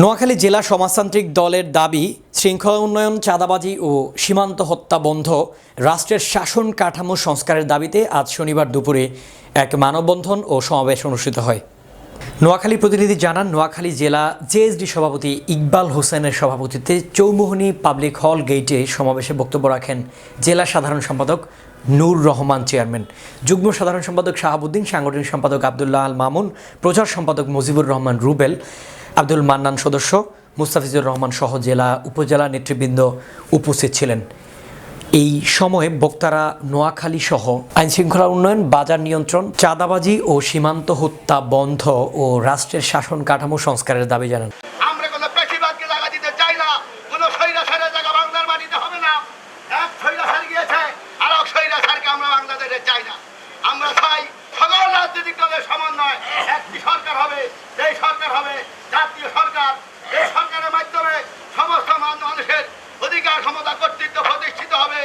নোয়াখালী জেলা সমাজতান্ত্রিক দলের দাবি, শৃঙ্খলা উন্নয়ন চাঁদাবাজি ও সীমান্ত হত্যা বন্ধ রাষ্ট্রের শাসন কাঠামো সংস্কারের দাবিতে আজ শনিবার দুপুরে এক মানববন্ধন ও সমাবেশ অনুষ্ঠিত হয়। নোয়াখালী প্রতিনিধি জানান, নোয়াখালী জেলা জেএসডি সভাপতি ইকবাল হোসেনের সভাপতিত্বে চৌমোহনী পাবলিক হল গেটে সমাবেশে বক্তব্য রাখেন জেলা সাধারণ সম্পাদক নূর রহমান, চেয়ারম্যান। যুগ্ম সাধারণ সম্পাদক শাহাবুদ্দিন, সাংগঠনিক সম্পাদক আবদুল্লাহ আল মামুন, প্রচার সম্পাদক মুজিবুর রহমান রুবেল আব্দুল মান্নান সদস্য, মুস্তাফিজুর রহমান সহ জেলা উপজেলা নেতৃবৃন্দ উপস্থিত ছিলেন। এই সময়ে বক্তারা নোয়াখালী সহ আইনশৃঙ্খলা উন্নয়ন, বাজার নিয়ন্ত্রণ, চাঁদাবাজি ও সীমান্ত হত্যা বন্ধ ও রাষ্ট্রের শাসন কাঠামো সংস্কারের দাবি জানান। আমরা চাই ক্ষমতা কর্তৃত্ব প্রতিষ্ঠিত হবে।